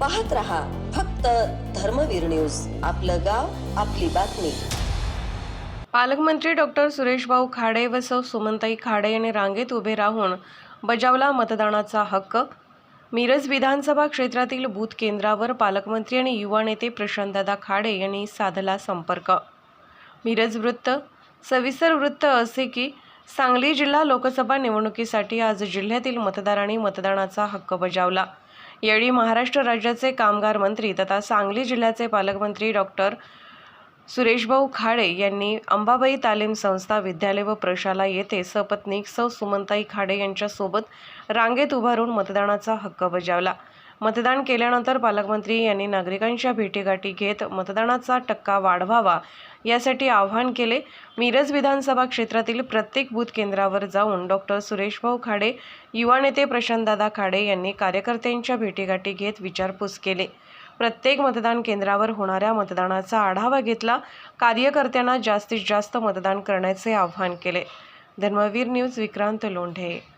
पाहत रहा फक्त धर्मवीर न्यूज. आपलं गाव आपली बातमी. पालकमंत्री डॉक्टर सुरेशभाऊ खाडे व सौ सुमंताई खाडे यांनी रांगेत उभे राहून बजावला मतदानाचा हक्क. मिरज विधानसभा क्षेत्रातील बूथ केंद्रावर पालकमंत्री आणि युवा नेते प्रशांतदादा खाडे यांनी साधला संपर्क. मिरज वृत्त सविस्तर वृत्त असे की सांगली जिल्हा लोकसभा निवडणुकीसाठी आज जिल्ह्यातील मतदारांनी मतदानाचा हक्क बजावला. यावेळी महाराष्ट्र राज्याचे कामगार मंत्री तथा सांगली जिल्ह्याचे पालकमंत्री डॉक्टर सुरेशभाऊ खाडे यांनी अंबाबाई तालीम संस्था विद्यालय व प्रशाला येथे सपत्नीक सौ सुमनताई खाडे यांच्यासोबत रांगेत उभारून मतदानाचा हक्क बजावला. मतदान केल्यानंतर पालकमंत्री यांनी नागरिकांच्या भेटीगाठी घेत मतदानाचा टक्का वाढवावा यासाठी आवाहन केले. मिरज विधानसभा क्षेत्रातील प्रत्येक बूथ केंद्रावर जाऊन डॉक्टर सुरेशभाऊ खाडे युवा नेते प्रशांतदादा खाडे यांनी कार्यकर्त्यांच्या भेटीगाठी घेत विचारपूस केले. प्रत्येक मतदान केंद्रावर होणाऱ्या मतदानाचा आढावा घेतला. कार्यकर्त्यांना जास्तीत जास्त मतदान करण्याचे आवाहन केले. धर्मवीर न्यूज विक्रांत लोंढे.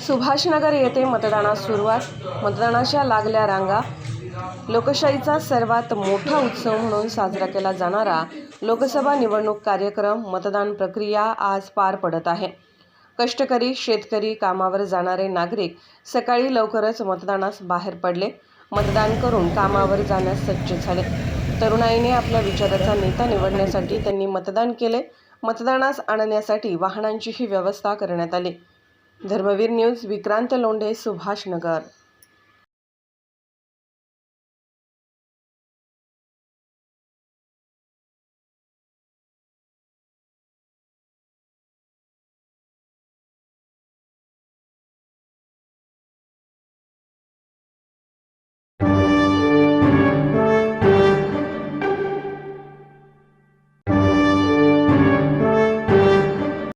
सुभाषनगर येथे मतदानास सुरुवात. मतदानाच्या लागल्या रांगा. लोकशाहीचा सर्वात मोठा उत्सव म्हणून साजरा केला जाणारा लोकसभा निवडणूक कार्यक्रम मतदान प्रक्रिया आज पार पडत आहे. कष्टकरी शेतकरी कामावर जाणारे नागरिक सकाळी लवकरच मतदानास बाहेर पडले. मतदान करून कामावर जाण्यास सज्ज झाले. तरुणाईने आपल्या विचाराचा नेता निवडण्यासाठी त्यांनी मतदान केले. मतदानास आणण्यासाठी वाहनांचीही व्यवस्था करण्यात आली. धर्मवीर न्यूज विक्रांत लोंढे सुभाषनगर.